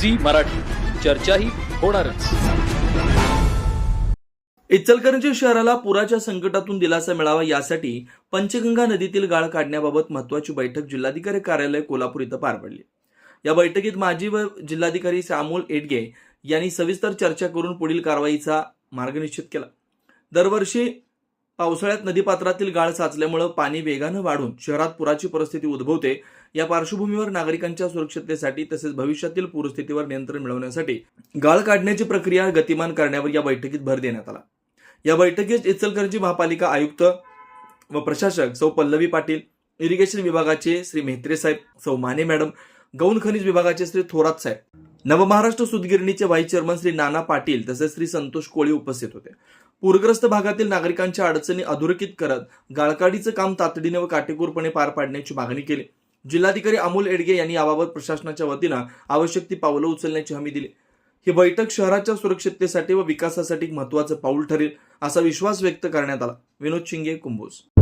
Zee Marathi. चर्चाही होणारच. इचलकरंजी शहराला पुराच्या संकटातून दिलासा मिळावा यासाठी पंचगंगा नदीतील गाळ काढण्याबाबत महत्वाची बैठक जिल्हाधिकारी कार्यालय कोल्हापूर इथं पार पडली. या बैठकीत माजी व जिल्हाधिकारी अमोल एडगे यांनी सविस्तर चर्चा करून पुढील कारवाईचा मार्ग निश्चित केला. दरवर्षी पावसाळ्यात नदीपात्रातील गाळ साचल्यामुळे पाणी वेगानं वाढून शहरात पुराची परिस्थिती उद्भवते. या पार्श्वभूमीवर नागरिकांच्या सुरक्षिततेसाठी तसेच भविष्यातील पूरस्थितीवर नियंत्रण मिळवण्यासाठी गाळ काढण्याची प्रक्रिया गतिमान करण्यावर या बैठकीत भर देण्यात आला. या बैठकीत इचलकरंजी महापालिका आयुक्त व प्रशासक सौ पल्लवी पाटील इरिगेशन विभागाचे श्री मेहत्रे साहेब सौ माने मॅडम गौण खनिज विभागाचे श्री थोरात साहेब नवमहाराष्ट्र सुतगिरणीचे व्हाईस चेअरमन श्री नाना पाटील तसेच श्री संतोष कोळी उपस्थित होते. पूरग्रस्त भागातील नागरिकांच्या अडचणी अधोरेखित करत गाळकाडीचं काम तातडीने व काटेकोरपणे पार पाडण्याची मागणी केली. जिल्हाधिकारी अमोल एडगे यांनी याबाबत प्रशासनाच्या वतीनं आवश्यक ती पावलं उचलण्याची हमी दिली. ही बैठक शहराच्या सुरक्षिततेसाठी व विकासासाठी महत्वाचं पाऊल ठरेल असा विश्वास व्यक्त करण्यात आला. विनोद शिंगे कुंभोज.